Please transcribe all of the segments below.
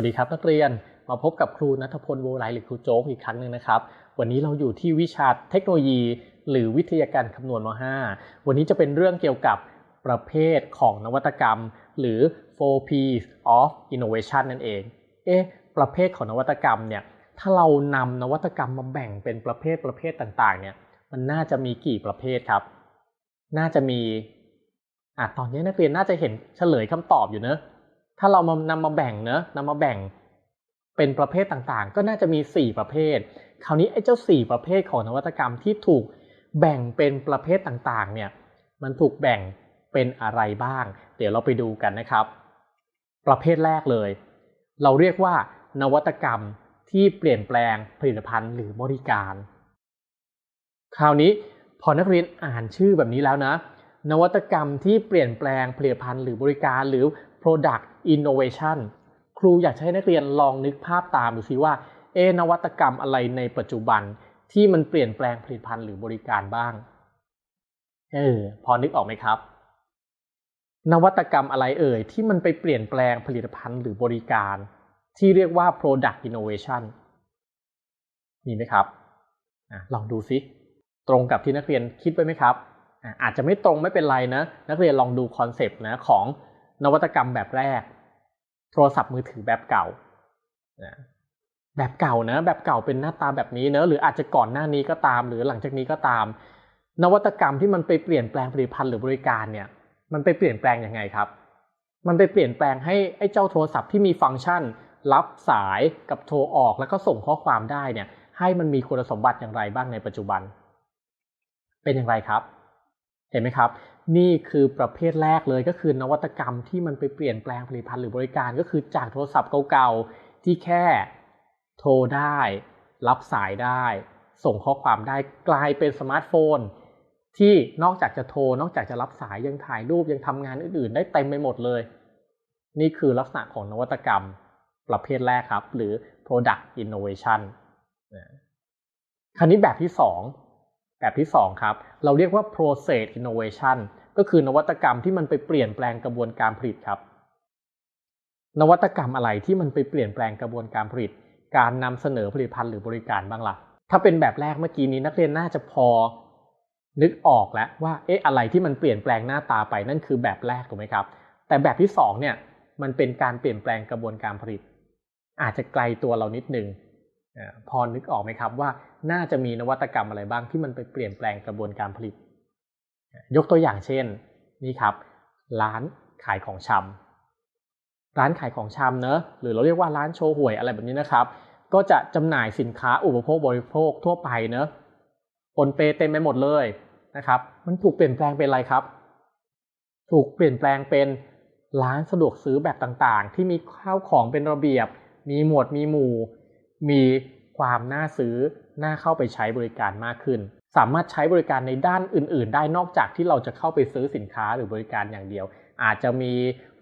วัสดีครับนักเรียนมาพบกับครูนัทพลโวไลหรือครูโจ๊กอีกครั้งหนึ่งนะครับ วันนี้เราอยู่ที่วิชาเทคโนโลยี หรือวิทยาการคำนวณม .5 วันนี้จะเป็นเรื่องเกี่ยวกับประเภทของนวัตกรรม หรือ 4P of innovation นั่นเอง เอ๊ะประเภทของนวัตกรรมเนี่ยถ้าเรานำนวัตกรรมมาแบ่งเป็นประเภทประเภทต่างๆเนี่ยมันน่าจะมีกี่ประเภทครับ น่าจะมีอะตอนนี้นักเรียนน่าจะเห็นเฉลยคำตอบอยู่เนอะ ถ้าเรามานำมาแบ่งเนอะนำมาแบ่งเป็นประเภทต่างๆ ก็น่าจะมี 4 ประเภท คราวนี้ไอ้เจ้า 4 ประเภทของนวัตกรรมที่ถูกแบ่งเป็นประเภทต่างๆ เนี่ย มันถูกแบ่งเป็นอะไรบ้าง เดี๋ยวเราไปดูกันนะครับ ประเภทแรกเลย เราเรียกว่านวัตกรรมที่เปลี่ยนแปลงผลิตภัณฑ์หรือบริการ คราวนี้พอนักเรียนอ่านชื่อแบบนี้แล้วนะ นวัตกรรมที่เปลี่ยนแปลงผลิตภัณฑ์หรือบริการ หรือ product innovation ครูอยากให้นักเรียนลองนึกภาพตามดูสิว่า เอนวัตกรรมอะไรในปัจจุบันที่มันเปลี่ยนแปลงผลิตภัณฑ์หรือบริการบ้าง เออ พอนึกออกไหมครับ นวัตกรรมอะไรเอ่ยที่มันไปเปลี่ยนแปลงผลิตภัณฑ์หรือบริการ ที่เรียกว่า product innovation มีไหมครับอลองดูซิ ตรงกับที่นักเรียนคิดไว้ไหมครับ อาจจะไม่ตรงไม่เป็นไรนะ นักเรียนลองดูคอนเซปต์นะของ นวัตกรรมแบบแรก โทรศัพท์มือถือแบบเก่าแบบเก่านะ แบบเก่าเป็นหน้าตาแบบนี้เนอะหรืออาจจะก่อนหน้านี้ก็ตาม หรือหลังจากนี้ก็ตาม นวัตกรรมที่มันไปเปลี่ยนแปลงผลิตภัณฑ์หรือบริการเนี่ย มันไปเปลี่ยนแปลงยังไงครับ มันไปเปลี่ยนแปลงให้ไอ้เจ้าโทรศัพท์ที่มีฟังก์ชัน รับสายกับโทรออกแล้วก็ส่งข้อความได้เนี่ย ให้มันมีคุณสมบัติอย่างไรบ้างในปัจจุบัน เป็นอย่างไรครับ เห็นไหมครับ นี่คือประเภทแรกเลยก็คือนวัตกรรมที่มันไปเปลี่ยนแปลงผลิตภัณฑ์หรือบริการก็คือจากโทรศัพท์เก่าๆ ที่แค่โทรได้ รับสายได้ ส่งข้อความได้กลายเป็นสมาร์ทโฟน ที่นอกจากจะโทร นอกจากจะรับสายยังถ่ายรูปยังทำงานอื่นๆ ได้เต็มไปหมดเลย นี่คือลักษณะของนวัตกรรมประเภทแรกครับ หรือ product innovation คราวนี้แบบที่ 2 แบบที่ 2 ครับ เราเรียกว่า process innovation ก็คือนวัตกรรมที่มันไปเปลี่ยนแปลงกระบวนการผลิตครับ นวัตกรรมอะไรที่มันไปเปลี่ยนแปลงกระบวนการผลิต การนำเสนอผลิตภัณฑ์หรือบริการบ้างละ่ะ ถ้าเป็นแบบแรกเมื่อกี้นี้นักเรียนน่าจะพอ นึกออกแล้วว่าเอ๊ะอะไรที่มันเปลี่ยนแปลงหน้าตาไปนั่นคือแบบแรกถูกไหมครับ แต่แบบที่2เนี่ยมันเป็นการเปลี่ยนแปลงกระบวนการผลิต อาจจะไกลตัวเรานิดนึงพอนึกออกไหมครับว่าน่าจะมีนวัตกรรมอะไรบ้างที่มันไปเปลี่ยนแปลงกระบวนการผลิต ยกตัวอย่างเช่นนี่ครับ ร้านขายของชำร้านขายของชำเนอะหรือเราเรียกว่าร้านโชว์หวยอะไรแบบนี้นะครับ ก็จะจำหน่ายสินค้าอุปโภคบริโภคทั่วไปเนอะปนเปเต็มไปหมดเลยนะครับ มันถูกเปลี่ยนแปลงเป็นอะไรครับ ถูกเปลี่ยนแปลงเป็นร้านสะดวกซื้อแบบต่างๆ ที่มีข้าวของเป็นระเบียบ มีหมวดมีหมู่ มีความน่าซื้อน่าเข้าไปใช้บริการมากขึ้น สามารถใช้บริการในด้านอื่น ๆ ได้นอกจากที่เราจะเข้าไปซื้อสินค้าหรือบริการอย่างเดียว อาจจะมี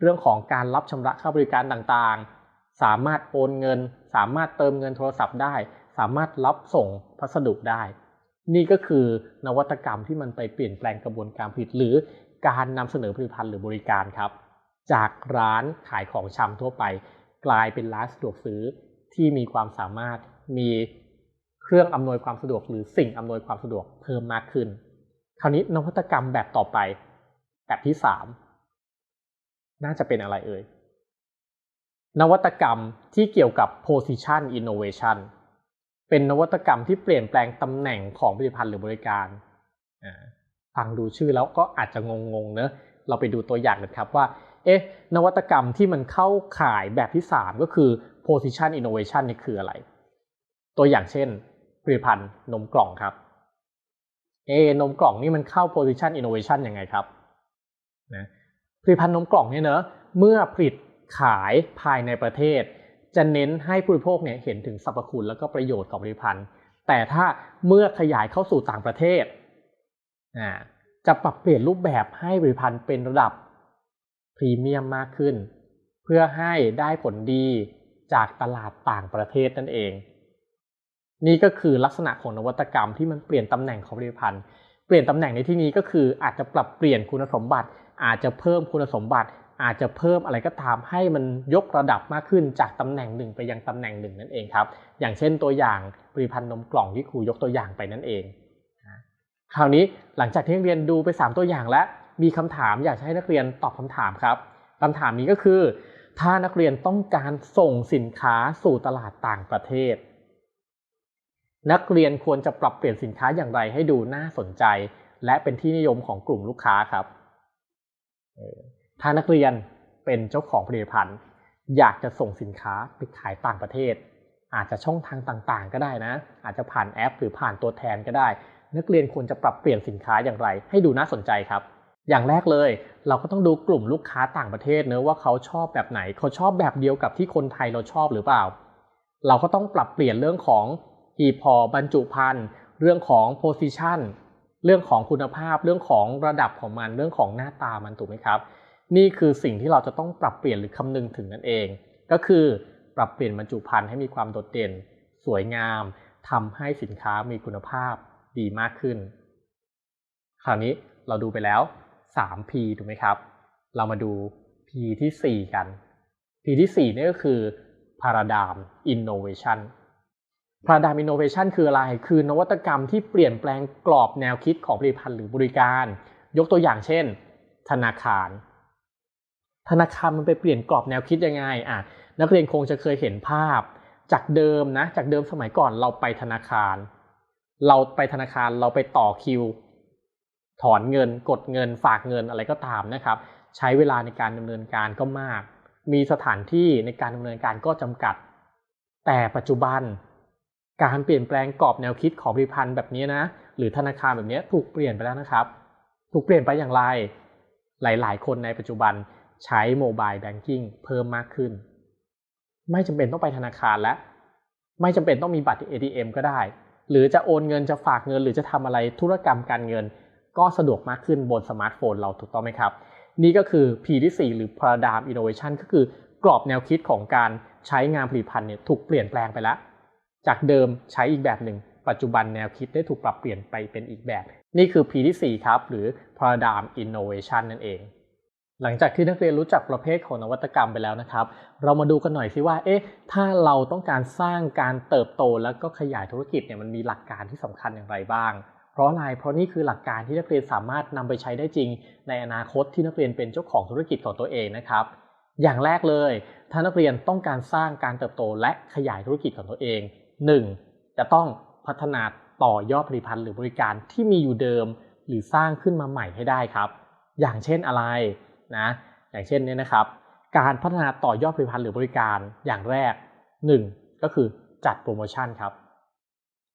เรื่องของการรับชำระค่าบริการต่างๆ สามารถโอนเงิน สามารถเติมเงินโทรศัพท์ได้ สามารถรับส่งพัสดุได้ นี่ก็คือนวัตกรรมที่มันไปเปลี่ยนแปลงกระบวนการผลิต หรือการนำเสนอผลิตภัณฑ์หรือบริการครับ จากร้านขายของชำทั่วไป กลายเป็นร้านสะดวกซื้อที่มีความสามารถมี เครื่องอำนวยความสะดวกหรือสิ่งอำนวยความสะดวกเพิ่มมากขึ้น คราวนี้นวัตกรรมแบบต่อไป แบบที่สามน่าจะเป็นอะไรเอ่ย นวัตกรรมที่เกี่ยวกับ position innovation เป็นนวัตกรรมที่เปลี่ยนแปลงตำแหน่งของผลิตภัณฑ์หรือบริการ ฟังดูชื่อแล้วก็อาจจะงงๆเนอะ เราไปดูตัวอย่างกันครับว่า เอ๊ะ นวัตกรรมที่มันเข้าข่ายแบบที่ 3 ก็คือ position innovation นี่คืออะไร ตัวอย่างเช่น ผลิตภัณฑ์นมกล่องครับเอนมกล่องนี่มันเข้า position innovation ยังไงครับนะผลิตภัณฑ์นมกล่องเนี่ยเนอะเมื่อผลิตขายภายในประเทศ จะเน้นให้ผู้บริโภคเนี่ยเห็นถึงสรรพคุณแล้วก็ประโยชน์ของผลิตภัณฑ์ แต่ถ้าเมื่อขยายเข้าสู่ต่างประเทศจะปรับเปลี่ยนรูปแบบให้ผลิตภัณฑ์เป็นระดับพรีเมียมมากขึ้น เพื่อให้ได้ผลดีจากตลาดต่างประเทศนั่นเอง นี่ก็คือลักษณะของนวัตกรรมที่มันเปลี่ยนตำแหน่งของผลิตภัณฑ์เปลี่ยนตำแหน่งในที่นี้ก็คืออาจจะปรับเปลี่ยนคุณสมบัติ อาจจะเพิ่มคุณสมบัติ อาจจะเพิ่มอะไรก็ตามให้มันยกระดับมากขึ้นจากตำแหน่งหนึ่งไปยังตำแหน่งหนึ่งนั่นเองครับ อย่างเช่นตัวอย่างผลิตภัณฑ์นมกล่องที่ครูยกตัวอย่างไปนั่นเองคราวนี้หลังจากที่นักเรียนดูไป 3 ตัวอย่างแล้วมีคำถามอยากให้นักเรียนตอบคำถามครับคำถามนี้ก็คือ ถ้านักเรียนต้องการส่งสินค้าสู่ตลาดต่างประเทศ นักเรียนควรจะปรับเปลี่ยนสินค้าอย่างไรให้ดูน่าสนใจ และเป็นที่นิยมของกลุ่มลูกค้าครับ ถ้านักเรียนเป็นเจ้าของผลิตภัณฑ์ อยากจะส่งสินค้าไปขายต่างประเทศ อาจจะช่องทางต่างๆ ก็ได้นะ อาจจะผ่านแอป หรือผ่านตัวแทนก็ได้ นักเรียนควรจะปรับเปลี่ยนสินค้าอย่างไร ให้ดูน่าสนใจครับ อย่างแรกเลย เราก็ต้องดูกลุ่มลูกค้าต่างประเทศเนะว่าเขาชอบแบบไหน เขาชอบแบบเดียวกับที่คนไทยเราชอบหรือเปล่า เราก็ต้องปรับเปลี่ยนเรื่องของ อีพอบรรจุภัณฑ์เรื่องของโพซิชันเรื่องของคุณภาพเรื่องของระดับของมันเรื่องของหน้าตามันถูกไหมครับ นี่คือสิ่งที่เราจะต้องปรับเปลี่ยนหรือคำนึงถึงนั่นเอง ก็คือปรับเปลี่ยนบรรจุภัณฑ์ให้มีความโดดเด่น สวยงามทำให้สินค้ามีคุณภาพดีมากขึ้น คราวนี้เราดูไปแล้ว 3P ถูกไหมครับ เรามาดู P ที่ 4 กัน P ที่4นี่ก็คือ Paradigm Innovation Paradigm Innovation คืออะไร คือนวัตกรรมที่เปลี่ยนแปลงกรอบแนวคิดของผลิตภัณฑ์หรือบริการ ยกตัวอย่างเช่น ธนาคาร ธนาคารมันไปเปลี่ยนกรอบแนวคิดยังไงอะนักเรียนคงจะเคยเห็นภาพ จากเดิมนะ จากเดิมสมัยก่อนเราไปธนาคาร เราไปธนาคารเราไปต่อคิว ถอนเงิน กดเงิน ฝากเงินอะไรก็ตามนะครับ ใช้เวลาในการดำเนินการก็มาก มีสถานที่ในการดำเนินการก็จำกัด แต่ปัจจุบัน การเปลี่ยนแปลงกรอบแนวคิดของผลิตภัณฑ์แบบนี้นะ หรือธนาคารแบบนี้ถูกเปลี่ยนไปแล้วนะครับ ถูกเปลี่ยนไปอย่างไร หลาย ๆ คนในปัจจุบันใช้โมบายแบงกิ้งเพิ่มมากขึ้น ไม่จำเป็นต้องไปธนาคารแล้วไม่จำเป็นต้องมีบัตร ATM ก็ได้ หรือจะโอนเงินจะฝากเงิน หรือจะทำอะไรธุรกรรมการเงิน ก็สะดวกมากขึ้นบนสมาร์ทโฟนเราถูกต้องไหมครับ นี่ก็คือ P ที่4หรือ Paradigm Innovation ก็คือกรอบแนวคิดของการใช้งานผลิตภัณฑ์เนี่ยถูกเปลี่ยนแปลงไปแล้ว จากเดิมใช้อีกแบบหนึ่ง ปัจจุบันแนวคิดได้ถูกปรับเปลี่ยนไปเป็นอีกแบบ นี่คือ P ที่ 4 ครับ หรือ Paradigm Innovation นั่นเอง หลังจากที่นักเรียนรู้จักประเภทของนวัตกรรมไปแล้วนะครับ เรามาดูกันหน่อยสิว่า เอ๊ะ ถ้าเราต้องการสร้างการเติบโตแล้วก็ขยายธุรกิจเนี่ยมันมีหลักการที่สำคัญอย่างไรบ้างเพราะอะไร เพราะนี่คือหลักการที่นักเรียนสามารถนำไปใช้ได้จริง ในอนาคตที่นักเรียนเป็นเจ้าของธุรกิจของตัวเองนะครับ อย่างแรกเลย ถ้านักเรียนต้องการสร้างการเติบโตและขยายธุรกิจของตัวเอง 1. จะต้องพัฒนาต่อยอดผลิตภัณฑ์หรือบริการที่มีอยู่เดิม หรือสร้างขึ้นมาใหม่ให้ได้ครับ อย่างเช่นอะไรนะอย่างเช่นนี้นะครับ การพัฒนาต่อยอดผลิตภัณฑ์หรือบริการอย่างแรก 1. ก็คือจัดโปรโมชั่นครับ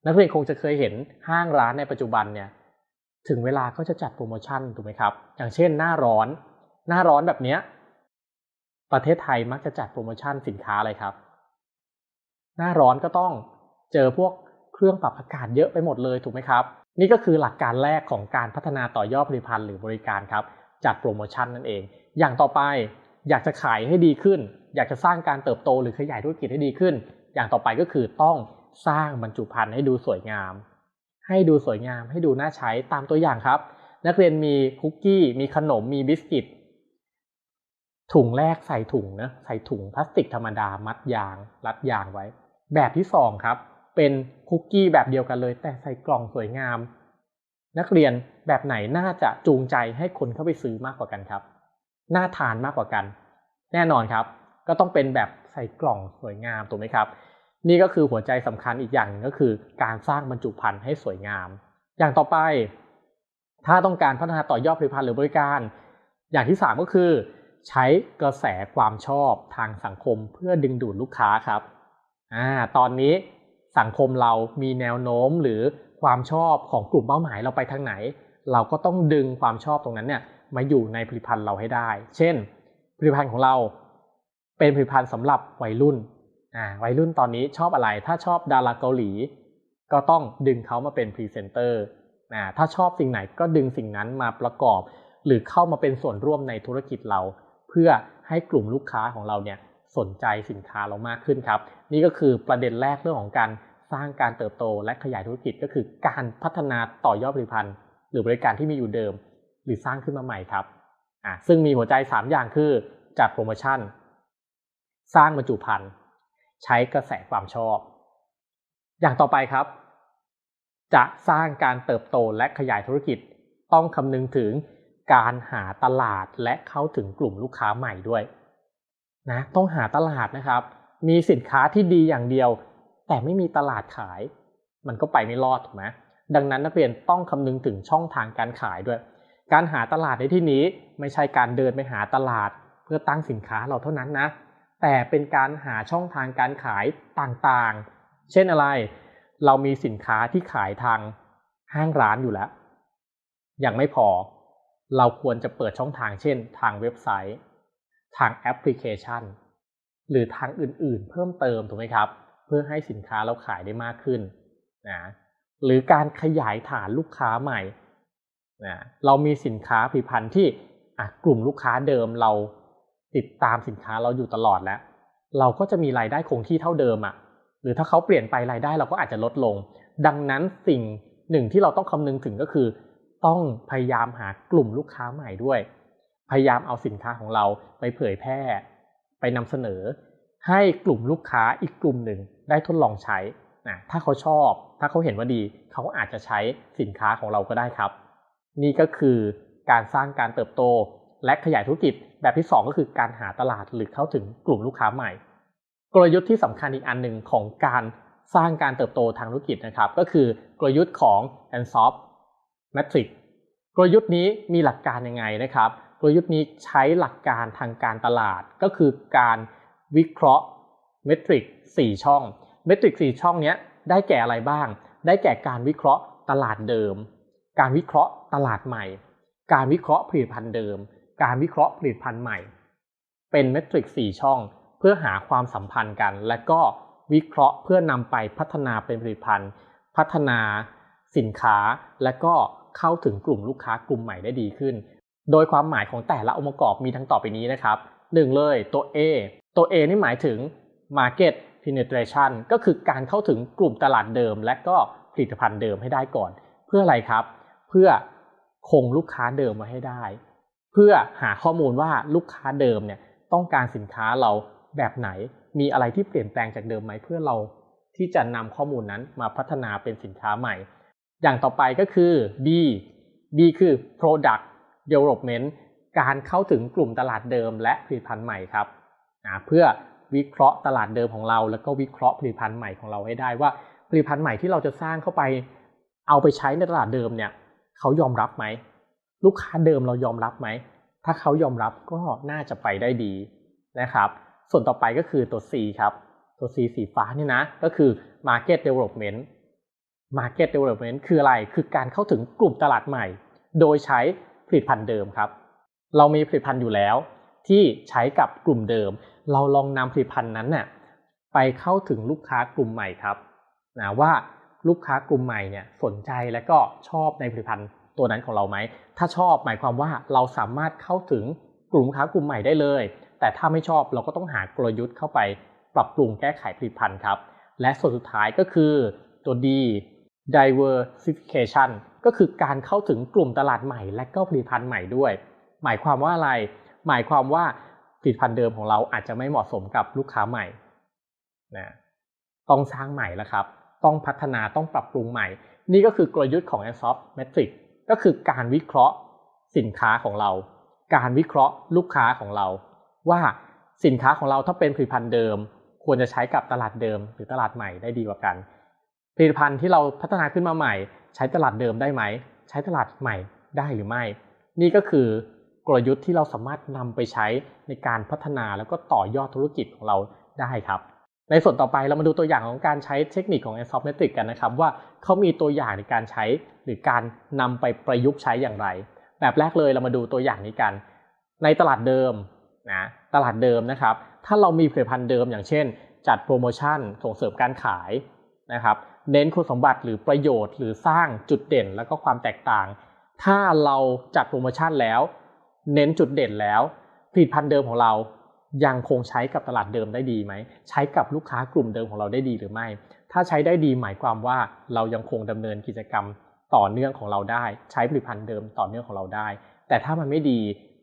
นักเรียนคงจะเคยเห็นห้างร้านในปัจจุบันเนี่ยถึงเวลาก็จะจัดโปรโมชั่นถูกไหมครับ อย่างเช่นหน้าร้อน หน้าร้อนแบบนี้ประเทศไทยมักจะจัดโปรโมชั่นสินค้าอะไรครับ หน้าร้อนก็ต้อง เจอพวกเครื่องปรับอากาศเยอะไปหมดเลยถูกไหมครับ นี่ก็คือหลักการแรกของการพัฒนาต่อยอดผลิตภัณฑ์หรือบริการครับจัดโปรโมชั่นนั่นเอง อย่างต่อไปอยากจะขายให้ดีขึ้น อยากจะสร้างการเติบโตหรือขยายธุรกิจให้ดีขึ้น อย่างต่อไปก็คือต้องสร้างบรรจุภัณฑ์ให้ดูสวยงาม ให้ดูสวยงามให้ดูน่าใช้ตามตัวอย่างครับ นักเรียนมีคุกกี้ มีขนมมีบิสกิตถุงแรกใส่ถุงนะใส่ถุงพลาสติกธรรมดามัดยาง รัดยางไว้ แบบที่สองครับ เป็นคุกกี้แบบเดียวกันเลย แต่ใส่กล่องสวยงาม นักเรียนแบบไหนน่าจะจูงใจให้คนเข้าไปซื้อมากกว่ากันครับ น่าทานมากกว่ากัน แน่นอนครับ ก็ต้องเป็นแบบใส่กล่องสวยงามถูกไหมครับ นี่ก็คือหัวใจสำคัญอีกอย่างก็คือ การสร้างบรรจุภัณฑ์ให้สวยงาม อย่างต่อไป ถ้าต้องการพัฒนาต่อยอดผลิตภัณฑ์หรือบริการ อย่างที่ 3 ก็คือ ใช้กระแสความชอบทางสังคมเพื่อดึงดูดลูกค้าครับอ่าตอนนี้ สังคมเรามีแนวโน้มหรือความชอบของกลุ่มเป้าหมายเราไปทางไหน เราก็ต้องดึงความชอบตรงนั้นเนี่ยมาอยู่ในผลิตภัณฑ์เราให้ได้ เช่น ผลิตภัณฑ์ของเรา เป็นผลิตภัณฑ์สำหรับวัยรุ่นอ่าวัยรุ่นตอนนี้ชอบอะไร ถ้าชอบดาราเกาหลี ก็ต้องดึงเขามาเป็นพรีเซนเตอร์อ่าถ้าชอบสิ่งไหนก็ดึงสิ่งนั้นมาประกอบ หรือเข้ามาเป็นส่วนร่วมในธุรกิจเรา เพื่อให้กลุ่มลูกค้าของเราเนี่ยสนใจสินค้าเรามากขึ้นครับ นี่ก็คือประเด็นแรกเรื่องของการสร้างการเติบโตและขยายธุรกิจก็คือการพัฒนาต่อยอดผลิตภัณฑ์ หรือบริการที่มีอยู่เดิม หรือสร้างขึ้นมาใหม่ครับอะซึ่งมีหัวใจ 3 อย่างคือจัดโปรโมชั่น สร้างบรรจุภัณฑ์ใช้กระแสความชอบ อย่างต่อไปครับ จะสร้างการเติบโตและขยายธุรกิจ ต้องคำนึงถึงการหาตลาดและเข้าถึงกลุ่มลูกค้าใหม่ด้วยนะต้องหาตลาดนะครับ มีสินค้าที่ดีอย่างเดียว แต่ไม่มีตลาดขาย มันก็ไปไม่รอดถูกไหมดังนั้นนักเรียนต้องคำนึงถึงช่องทางการขายด้วย การหาตลาดในที่นี้ไม่ใช่การเดินไปหาตลาด เพื่อตั้งสินค้าเราเท่านั้นนะ แต่เป็นการหาช่องทางการขายต่างๆ เช่นอะไร เรามีสินค้าที่ขายทางห้างร้านอยู่แล้ว ยังไม่พอ เราควรจะเปิดช่องทางเช่น ทางเว็บไซต์ ทางแอปพลิเคชัน หรือทางอื่นๆ เพิ่มเติมถูกไหมครับ เพื่อให้สินค้าเราขายได้มากขึ้นนะหรือการขยายฐานลูกค้าใหม่นะเรามีสินค้าผลิตภัณฑ์ที่กลุ่มลูกค้าเดิมเราติดตามสินค้าเราอยู่ตลอดแล้ว เราก็จะมีรายได้คงที่เท่าเดิมอะ่ะหรือถ้าเขาเปลี่ยนไปรายได้เราก็อาจจะลดลง ดังนั้นสิ่งหนึ่งที่เราต้องคำนึงถึงก็คือ ต้องพยายามหากลุ่มลูกค้าใหม่ด้วย พยายามเอาสินค้าของเราไปเผยแพร่ ไปนำเสนอ ให้กลุ่มลูกค้าอีกกลุ่มหนึ่งได้ทดลองใช้นะถ้าเขาชอบ ถ้าเขาเห็นว่าดี เขาอาจจะใช้สินค้าของเราก็ได้ครับ นี่ก็คือการสร้างการเติบโต และขยายธุรกิจแบบที่ 2 ก็คือการหาตลาดหรือเข้าถึงกลุ่มลูกค้าใหม่ กลยุทธ์ที่สำคัญอีกอันหนึ่งของการสร้างการเติบโตทางธุรกิจนะครับ ก็คือกลยุทธ์ของ a n s o f Matrix กลยุทธ์นี้มีหลักการยังไงนะครับ ลยุทธ์นี้ใช้หลักการทางการตลาดก็คือการวิเคราะห์เมทริก4ช่อง เมทริก4ช่องนี้ได้แก่อะไรบ้าง ได้แก่การวิเคราะห์ตลาดเดิม การวิเคราะห์ตลาดใหม่ การวิเคราะห์ผลิตภัณฑ์เดิม การวิเคราะห์ผลิตภัณฑ์ใหม่ เป็นเมทริก4ช่อง เพื่อหาความสัมพันธ์กัน และก็วิเคราะห์เพื่อนำไปพัฒนาเป็นผลิตภัณฑ์ พัฒนาสินค้า และก็เข้าถึงกลุ่มลูกค้ากลุ่มใหม่ได้ดีขึ้น โดยความหมายของแต่ละองค์ประกอบมีทั้งต่อไปนี้นะครับหนึ่งเลยตัว A ตัว A นี่หมายถึง Market penetration ก็คือการเข้าถึงกลุ่มตลาดเดิม และก็ผลิตภัณฑ์เดิมให้ได้ก่อน เพื่ออะไรครับ เพื่อคงลูกค้าเดิมมาให้ได้ เพื่อหาข้อมูลว่าลูกค้าเดิมเนี่ยต้องการสินค้าเราแบบไหน มีอะไรที่เปลี่ยนแปลงจากเดิมไหมเพื่อเราที่จะนำข้อมูลนั้นมาพัฒนาเป็นสินค้าใหม่ อย่างต่อไปก็คือ B B คือ product development การเข้าถึงกลุ่มตลาดเดิมและผลิตภัณฑ์ใหม่ครับเพื่อวิเคราะห์ตลาดเดิมของเรา แล้วก็วิเคราะห์ผลิตภัณฑ์ใหม่ของเราให้ได้ว่าผลิตภัณฑ์ใหม่ที่เราจะสร้างเข้าไป เอาไปใช้ในตลาดเดิมเนี่ยเขายอมรับไหมลูกค้าเดิมเรายอมรับไหมถ้าเขายอมรับก็น่าจะไปได้ดีนะครับ ส่วนต่อไปก็คือตัว C ครับ ตัว C สีฟ้านี่นะ ก็คือ Market Development Market Development คืออะไร คือการเข้าถึงกลุ่มตลาดใหม่ โดยใช้ ลิตภัณฑ์เดิมครับ เรามีผลิตภัณฑ์อยู่แล้ว ที่ใช้กับกลุ่มเดิม เราลองนำผลิตภัณฑ์นั้นเนี่ยไปเข้าถึงลูกค้ากลุ่มใหม่ครับนะว่าลูกค้ากลุ่มใหม่เนี่ยสนใจและก็ชอบในผลิตภัณฑ์ตัวนั้นของเราไหม ถ้าชอบหมายความว่าเราสามารถเข้าถึงกลุ่มลูกค้ากลุ่มใหม่ได้เลย แต่ถ้าไม่ชอบเราก็ต้องหากลยุทธ์เข้าไปปรับปรุงแก้ไขผลิตภัณฑ์ครับ และส่วนสุดท้ายก็คือตัว D diversification ก็คือการเข้าถึงกลุ่มตลาดใหม่ และก็ผลิตภัณฑ์ใหม่ด้วย หมายความว่าอะไร หมายความว่าผลิตภัณฑ์เดิมของเราอาจจะไม่เหมาะสมกับลูกค้าใหม่นะต้องสร้างใหม่แล้วครับ ต้องพัฒนาต้องปรับปรุงใหม่ นี่ก็คือกลยุทธ์ของ a s o f Metric ก็คือการวิเคราะห์สินค้าของเรา การวิเคราะห์ลูกค้าของเรา ว่าสินค้าของเราถ้าเป็นผลิตภัณฑ์เดิม ควรจะใช้กับตลาดเดิม หรือตลาดใหม่ได้ดีกว่ากัน ผลิตภัณฑ์ที่เราพัฒนาขึ้นมาใหม่ ใช้ตลาดเดิมได้ไหม ใช้ตลาดใหม่ได้หรือไม่ นี่ก็คือกลยุทธ์ที่เราสามารถนำไปใช้ในการพัฒนาแล้วก็ต่อยอดธุรกิจของเราได้ครับ ในส่วนต่อไปเรามาดูตัวอย่างของการใช้เทคนิคของ a s o f m e t r i c กันนะครับ ว่าเขามีตัวอย่างในการใช้หรือการนำไปประยุกต์ใช้อย่างไร แบบแรกเลยเรามาดูตัวอย่างนี้กัน ในตลาดเดิมนะตลาดเดิมนะครับ ถ้าเรามีผลิตภัณฑ์เดิมอย่างเช่น จัดโปรโมชั่นส่งเสริมการขายนะครับ เน้นคุณสมบัติหรือประโยชน์ หรือสร้างจุดเด่นแล้วก็ความแตกต่าง ถ้าเราจัดโปรโมชั่นแล้ว เน้นจุดเด่นแล้วผลิตภัณฑ์เดิมของเรายังคงใช้กับตลาดเดิมได้ดีไหม ใช้กับลูกค้ากลุ่มเดิมของเราได้ดีหรือไม่ ถ้าใช้ได้ดีหมายความว่าเรายังคงดำเนินกิจกรรมต่อเนื่องของเราได้ ใช้ผลิตภัณฑ์เดิมต่อเนื่องของเราได้ แต่ถ้ามันไม่ดี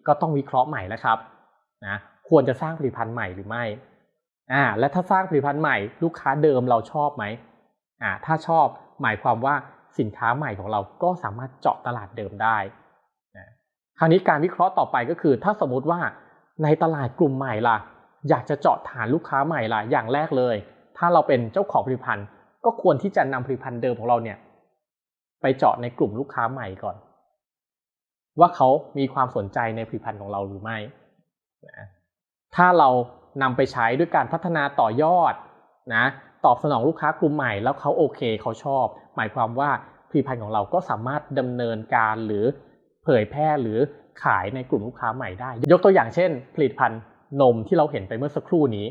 ก็ต้องวิเคราะห์ใหม่แล้วครับนะควรจะสร้างผลิตภัณฑ์ใหม่หรือไม่อ่าและถ้าสร้างผลิตภัณฑ์ใหม่ ลูกค้าเดิมเราชอบไหม อ่าถ้าชอบหมายความว่าสินค้าใหม่ของเราก็สามารถเจาะตลาดเดิมได้นะคราวนี้การวิเคราะห์ต่อไปก็คือ ถ้าสมมติว่าในตลาดกลุ่มใหม่ล่ะ อยากจะเจาะฐานลูกค้าใหม่ล่ะอย่างแรกเลย ถ้าเราเป็นเจ้าของผลิตภัณฑ์ ก็ควรที่จะนำผลิตภัณฑ์เดิมของเราเนี่ยไปเจาะในกลุ่มลูกค้าใหม่ก่อน ว่าเขามีความสนใจในผลิตภัณฑ์ของเราหรือไม่นะถ้าเรานำไปใช้ด้วยการพัฒนาต่อยอดนะ ตอบสนองลูกค้ากลุ่มใหม่แล้วเขาโอเคเขาชอบ หมายความว่าผลิตภัณฑ์ของเราก็สามารถดำเนินการหรือเผยแพร่หรือขายในกลุ่มลูกค้าใหม่ได้ ยกตัวอย่างเช่น ผลิตภัณฑ์นมที่เราเห็นไปเมื่อสักครู่นี้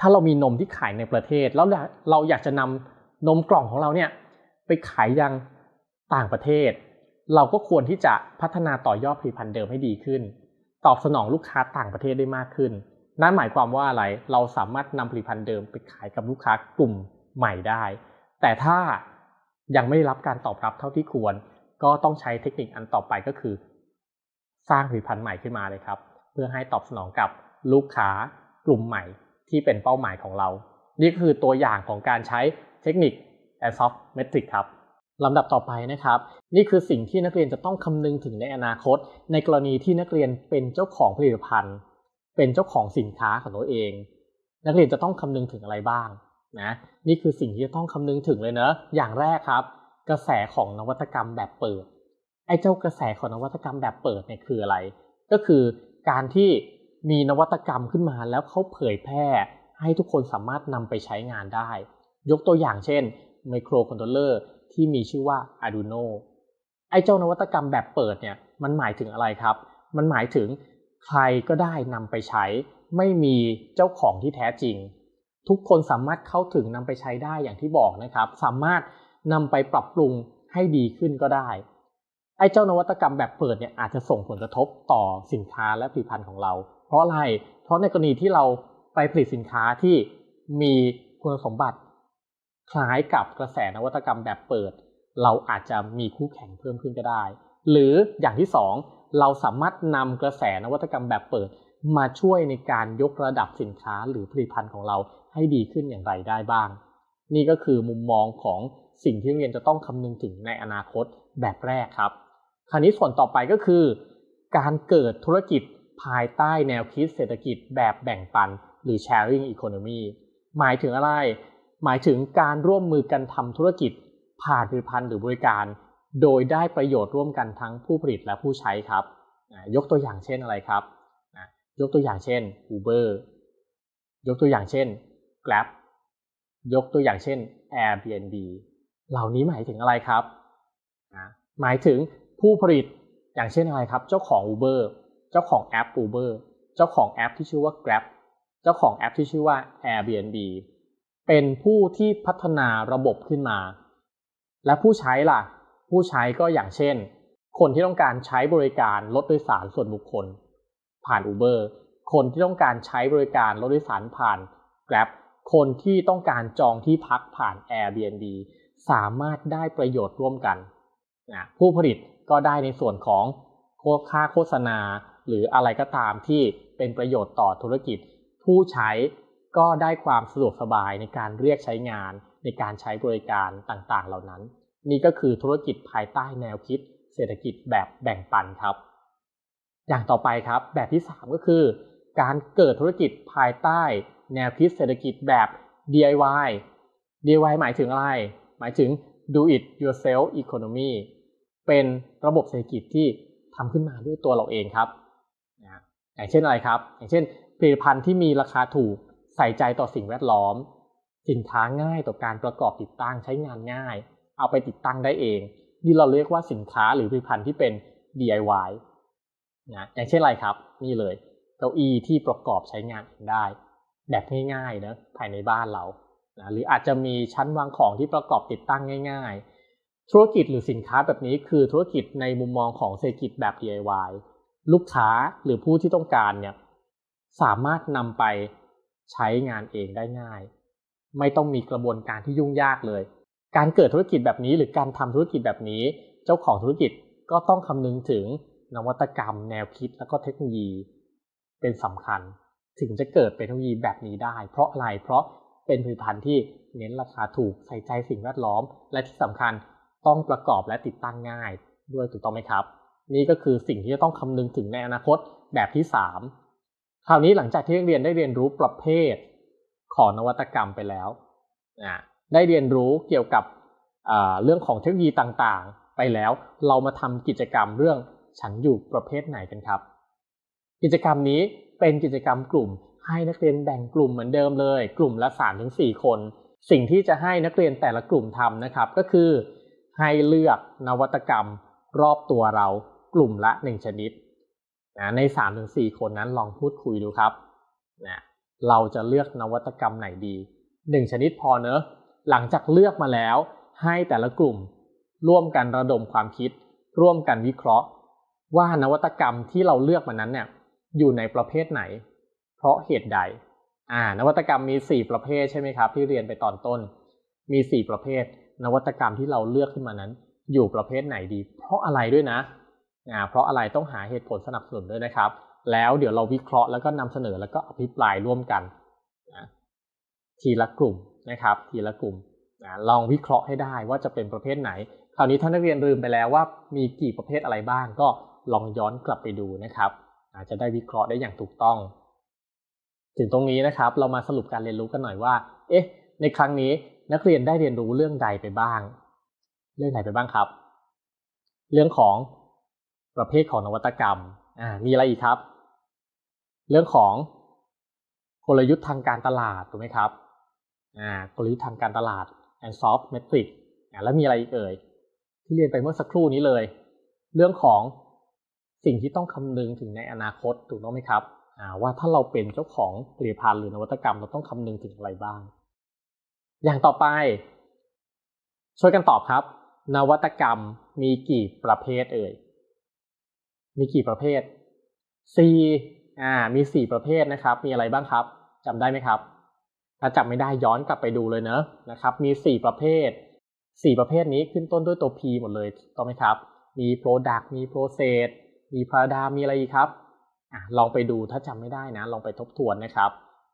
ถ้าเรามีนมที่ขายในประเทศ แล้วเราอยากจะนำนมกล่องของเราเนี่ยไปขายยังต่างประเทศ เราก็ควรที่จะพัฒนาต่อยอดผลิตภัณฑ์เดิมให้ดีขึ้น ตอบสนองลูกค้าต่างประเทศได้มากขึ้น นั่นหมายความว่าอะไร เราสามารถนำผลิตภัณฑ์เดิมไปขายกับลูกค้ากลุ่มใหม่ได้ แต่ถ้ายังไม่รับการตอบรับเท่าที่ควร ก็ต้องใช้เทคนิคอันต่อไปก็คือ สร้างผลิตภัณฑ์ใหม่ขึ้นมาเลยครับ เพื่อให้ตอบสนองกับลูกค้ากลุ่มใหม่ที่เป็นเป้าหมายของเรา นี่คือตัวอย่างของการใช้เทคนิค a s o f t Metric ครับลำดับต่อไปนะครับ นี่คือสิ่งที่นักเรียนจะต้องคำนึงถึงในอนาคต ในกรณีที่นักเรียนเป็นเจ้าของผลิตภัณฑ์ เป็นเจ้าของสินค้าของตัวเอง นักเรียนจะต้องคำนึงถึงอะไรบ้างนะนี่คือสิ่งที่จะต้องคำนึงถึงเลยเนอะอย่างแรกครับ กระแสของนวัตกรรมแบบเปิดไอ้เจ้ากระแสของนวัตกรรมแบบเปิดเนี่ยคืออะไร ก็คือการที่มีนวัตกรรมขึ้นมาแล้วเขาเผยแพร่ ให้ทุกคนสามารถนำไปใช้งานได้ ยกตัวอย่างเช่นไมโครคอนโทรลเลอร์ที่มีชื่อว่า Arduino ไอ้เจ้านวัตกรรมแบบเปิดเนี่ยมันหมายถึงอะไรครับ มันหมายถึง ใครก็ได้นำไปใช้ ไม่มีเจ้าของที่แท้จริง ทุกคนสามารถเข้าถึงนำไปใช้ได้อย่างที่บอกนะครับ สามารถนำไปปรับปรุงให้ดีขึ้นก็ได้ไอ้เจ้านวัตกรรมแบบเปิดเนี่ยอาจจะส่งผลกระทบต่อสินค้าและผลิตภัณฑ์ของเรา เพราะอะไร เพราะในกรณีที่เราไปผลิตสินค้าที่มีคุณสมบัติคล้ายกับกระแสนวัตกรรมแบบเปิด เราอาจจะมีคู่แข่งเพิ่มขึ้นก็ได้ หรืออย่างที่สอง เราสามารถนำกระแสนวัตกรรมแบบเปิด มาช่วยในการยกระดับสินค้าหรือผลิตภัณฑ์ของเราให้ดีขึ้นอย่างไรได้บ้าง นี่ก็คือมุมมองของสิ่งที่เรียนจะต้องคำนึงถึงในอนาคตแบบแรกครับ คราวนี้ส่วนต่อไปก็คือ การเกิดธุรกิจภายใต้แนวคิดเศรษฐกิจแบบแบ่งปัน หรือ sharing economy หมายถึงอะไร หมายถึงการร่วมมือกันทำธุรกิจผ่านผลิตภัณฑ์หรือบริการ โดยได้ประโยชน์ร่วมกันทั้งผู้ผลิตและผู้ใช้ครับ ยกตัวอย่างเช่นอะไรครับ ยกตัวอย่างเช่น Uber ยกตัวอย่างเช่น Grab ยกตัวอย่างเช่น Airbnb เหล่านี้หมายถึงอะไรครับ หมายถึงผู้ผลิตอย่างเช่นอะไรครับ เจ้าของ Uber เจ้าของแอป Uber เจ้าของแอปที่ชื่อว่า Grab เจ้าของแอปที่ชื่อว่า Airbnb เป็นผู้ที่พัฒนาระบบขึ้นมา และผู้ใช้ล่ะ ผู้ใช้ก็อย่างเช่น คนที่ต้องการใช้บริการรถโดยสารส่วนบุคคล ผ่าน Uber คนที่ต้องการใช้บริการรถโดยสารผ่าน Grab คนที่ต้องการจองที่พักผ่าน Airbnb สามารถได้ประโยชน์ร่วมกันนะผู้ผลิตก็ได้ในส่วนของค่าโฆษณา หรืออะไรก็ตามที่เป็นประโยชน์ต่อธุรกิจ ผู้ใช้ก็ได้ความสะดวกสบายในการเรียกใช้งานในการใช้บริการต่างๆ เหล่านั้น นี่ก็คือธุรกิจภายใต้แนวคิด เศรษฐกิจแบบแบ่งปันครับ อย่างต่อไปครับ แบบที่ 3 ก็คือ การเกิดธุรกิจภายใต้ แนวคิดเศรษฐกิจแบบ DIY DIY หมายถึงอะไร หมายถึง do it yourself economy เป็นระบบเศรษฐกิจที่ทำขึ้นมาด้วยตัวเราเองครับอย่างเช่นอะไรครับ อย่างเช่นผลิตภัณฑ์ที่มีราคาถูกใส่ใจต่อสิ่งแวดล้อม สินค้าง่ายต่อการประกอบติดตั้งใช้งานง่าย เอาไปติดตั้งได้เอง นี่เราเรียกว่าสินค้าหรือผลิตภัณฑ์ที่เป็น DIY นะอย่างเช่นอะไรครับ นี่เลยเก้าอี้ที่ประกอบใช้งานได้ แบบง่ายๆนะภายในบ้านเรานะหรืออาจจะมีชั้นวางของที่ประกอบติดตั้งง่าย ๆ ธุรกิจหรือสินค้าแบบนี้คือธุรกิจในมุมมองของเศรษฐกิจแบบ DIY ลูกค้าหรือผู้ที่ต้องการเนี่ยสามารถนำไปใช้งานเองได้ง่าย ไม่ต้องมีกระบวนการที่ยุ่งยากเลย การเกิดธุรกิจแบบนี้ หรือการทำธุรกิจแบบนี้ เจ้าของธุรกิจก็ต้องคำนึงถึงนวัตกรรม แนวคิดแล้วก็เทคโนโลยีเป็นสำคัญ ถึงจะเกิดเป็นเทคโนโลยีแบบนี้ได้ เพราะอะไรเพราะเป็นผลิตภัณฑ์ที่เน้นราคาถูกใส่ใจสิ่งแวดล้อม และที่สำคัญต้องประกอบและติดตั้งง่ายด้วยถูกต้องไหมครับ นี่ก็คือสิ่งที่จะต้องคำนึงถึงในอนาคตแบบที่ 3 คราวนี้หลังจากที่นักเรียนได้เรียนรู้ประเภทของนวัตกรรมไปแล้วอ่า ได้เรียนรู้เกี่ยวกับเรื่องของเทคโนโลยีต่างๆ ไปแล้วเรามาทำกิจกรรมเรื่องฉันอยู่ประเภทไหนกันครับ กิจกรรมนี้เป็นกิจกรรมกลุ่ม ให้นักเรียนแบ่งกลุ่มเหมือนเดิมเลย กลุ่มละ3-4 คน สิ่งที่จะให้นักเรียนแต่ละกลุ่มทำนะครับ ก็คือให้เลือกนวัตกรรมรอบตัวเรากลุ่มละ 1 ชนิดนะใน 3-4 คนนั้นลองพูดคุยดูครับนะเราจะเลือกนวัตกรรมไหนดี 1 ชนิดพอเนอะ หลังจากเลือกมาแล้ว ให้แต่ละกลุ่ม ร่วมกันระดมความคิด ร่วมกันวิเคราะห์ ว่านวัตกรรมที่เราเลือกมานั้นเนี่ยอยู่ในประเภทไหน เพราะเหตุใดอ่านวัตกรรมมี 4 ประเภทใช่ไหมครับ ที่เรียนไปตอนต้น มี 4 ประเภท นวัตกรรมที่เราเลือกขึ้นมานั้น อยู่ประเภทไหนดี เพราะอะไรด้วยนะอ่าเพราะอะไรต้องหาเหตุผลสนับสนุนด้วยนะครับ แล้วเดี๋ยวเราวิเคราะห์แล้วก็นำเสนอแล้วก็อภิปรายร่วมกันนะทีละกลุ่ม นะครับทีละกลุ่มนะลองวิเคราะห์ให้ได้ว่าจะเป็นประเภทไหน คราวนี้ท่านนักเรียนลืมไปแล้วว่ามีกี่ประเภทอะไรบ้าง ก็ลองย้อนกลับไปดูนะครับอาจจะได้วิเคราะห์ได้อย่างถูกต้อง ถึงตรงนี้นะครับ เรามาสรุปการเรียนรู้กันหน่อยว่า เอ๊ะ ในครั้งนี้นักเรียนได้เรียนรู้เรื่องใดไปบ้าง เรื่องไหนไปบ้างครับ เรื่องของประเภทของนวัตกรรมอ่ามีอะไรอีกครับ เรื่องของกลยุทธ์ทางการตลาดถูกไหมครับ กลยุทธ์ทางการตลาด and soft metric แล้วมีอะไรอีกเอ่ย ที่เรียนไปเมื่อสักครู่นี้เลย เรื่องของสิ่งที่ต้องคำนึงถึงในอนาคตถูกต้องไหมครับว่าถ้าเราเป็นเจ้าของผลิตภัณฑ์หรือนวัตกรรมเราต้องคำนึงถึงอะไรบ้าง อย่างต่อไป ช่วยกันตอบครับ นวัตกรรมมีกี่ประเภทเอ่ย มีกี่ประเภทสี่อ่ามีสี่ประเภทนะครับ มีอะไรบ้างครับจำได้ไหมครับ ถ้าจำไม่ได้ย้อนกลับไปดูเลยเนอะนะครับ มีสี่ประเภทสี่ประเภทนี้ขึ้นต้นด้วยตัว P หมดเลยถูกต้องไหมครับ มี Product มี Process มี Prada มีอะไรอีกครับอะลองไปดูถ้าจำไม่ได้นะ ลองไปทบทวนนะครับ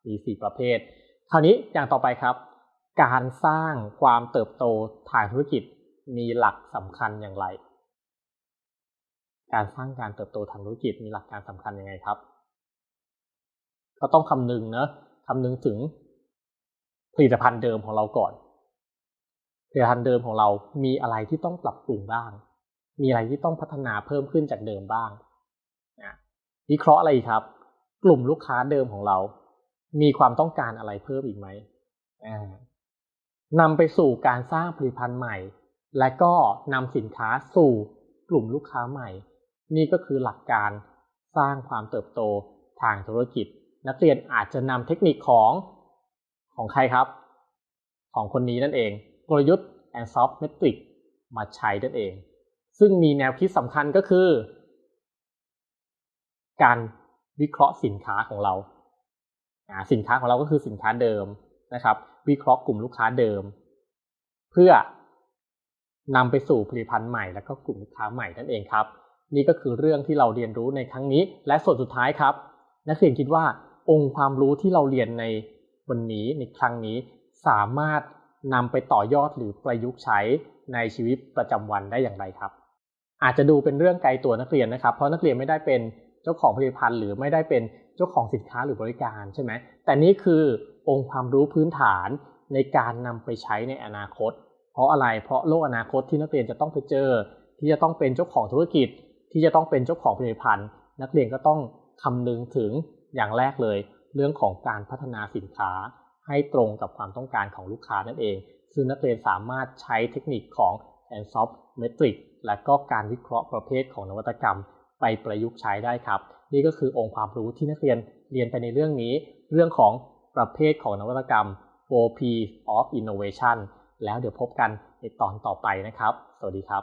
มีสี่ประเภท คราวนี้อย่างต่อไปครับ การสร้างความเติบโตทางธุรกิจมีหลักสำคัญอย่างไร การสร้างการเติบโตทางธุรกิจมีหลักการสำคัญยังไงครับ ก็ต้องคำนึงเนะคำนึงถึง ผลิตภัณฑ์เดิมของเราก่อน ผลิตภัณฑ์เดิมของเรามีอะไรที่ต้องปรับปรุงบ้าง มีอะไรที่ต้องพัฒนาเพิ่มขึ้นจากเดิมบ้างนะวิเคราะห์อะไรอีกครับ กลุ่มลูกค้าเดิมของเรา มีความต้องการอะไรเพิ่มอีกไหมนำไปสู่การสร้างผลิตภัณฑ์ใหม่ และก็นำสินค้าสู่กลุ่มลูกค้าใหม่ นี่ก็คือหลักการสร้างความเติบโตทางธุรกิจ นักเรียนอาจจะนำเทคนิคของ ของใครครับ ของคนนี้นั่นเอง กลยุทธ์ and soft metric มาใช้นั่นเอง ซึ่งมีแนวคิดสำคัญก็คือ การวิเคราะห์สินค้าของเราอ่าสินค้าของเราก็คือสินค้าเดิมนะครับ วิเคราะห์กลุ่มลูกค้าเดิม เพื่อนำไปสู่ผลิตภัณฑ์ใหม่ และก็กลุ่มลูกค้าใหม่นั่นเองครับ นี่ก็คือเรื่องที่เราเรียนรู้ในครั้งนี้ และส่วนสุดท้ายครับ นักเรียนคิดว่าองค์ความรู้ที่เราเรียนใน วันนี้ในครั้งนี้สามารถนำไปต่อยอดหรือประยุกต์ใช้ในชีวิตประจำวันได้อย่างไรครับ อาจจะดูเป็นเรื่องไกลตัวนักเรียนนะครับ เพราะนักเรียนไม่ได้เป็นเจ้าของผลิตภัณฑ์ หรือไม่ได้เป็นเจ้าของสินค้าหรือบริการใช่ไหมแต่นี่คือองค์ความรู้พื้นฐานในการนำไปใช้ในอนาคต เพราะอะไรเพราะโลกอนาคตที่นักเรียนจะต้องไปเจอ ที่จะต้องเป็นเจ้าของธุรกิจ ที่จะต้องเป็นเจ้าของผลิตภัณฑ์ นักเรียนก็ต้องคำนึงถึงอย่างแรกเลย เรื่องของการพัฒนาสินค้าให้ตรงกับความต้องการของลูกค้านั่นเอง ซึ่งนักเรียนสามารถใช้เทคนิคของ a n soft metric และก็การวิเคราะห์ประเภทของนวัตกรรม ไปประยุกต์ใช้ได้ครับ นี่ก็คือองค์ความรู้ที่นักเรียนเรียนไปในเรื่องนี้ เรื่องของประเภทของนวัตกรรม 4P of Innovation แล้วเดี๋ยวพบกันในตอนต่อไปนะครับ สวัสดีครับ